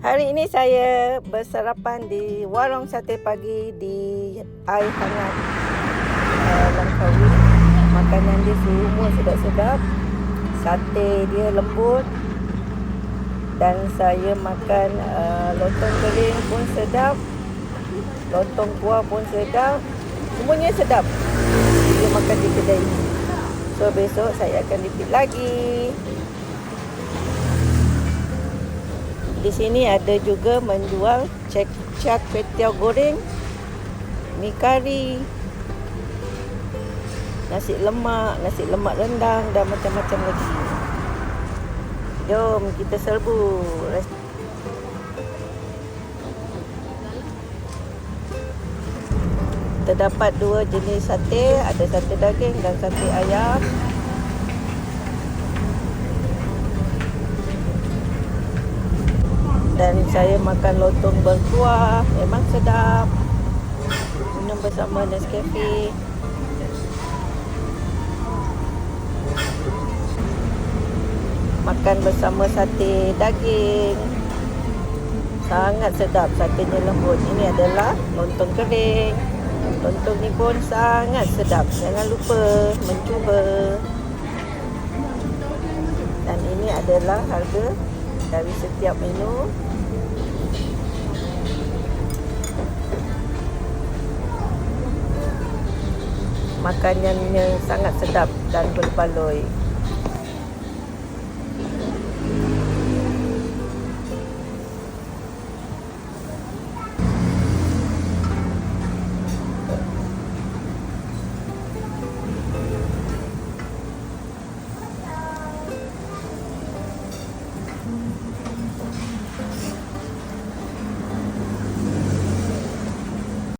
Hari ini saya bersarapan di warung sate pagi di air hangat uh, Langkawi. Makanan dia semua sedap-sedap. Sate dia lembut. Dan saya makan uh, lontong kering pun sedap. Lontong kuah pun sedap. Semuanya sedap. Dia makan di kedai ini. So besok saya akan repeat lagi. Di sini ada juga menjual cek cak kuih tiaw goreng, mi kari, nasi lemak, nasi lemak rendang dan macam-macam lagi. Jom kita serbu. Terdapat dua jenis sate, ada sate daging dan sate ayam. Dan saya makan lontong berkuah. Memang sedap. Minum bersama Nescafe. Makan bersama sate daging. Sangat sedap satenya lembut. Ini adalah lontong kering. Lontong ni pun sangat sedap. Jangan lupa mencuba. Dan ini adalah harga dari setiap menu makanannya sangat sedap dan berbaloi.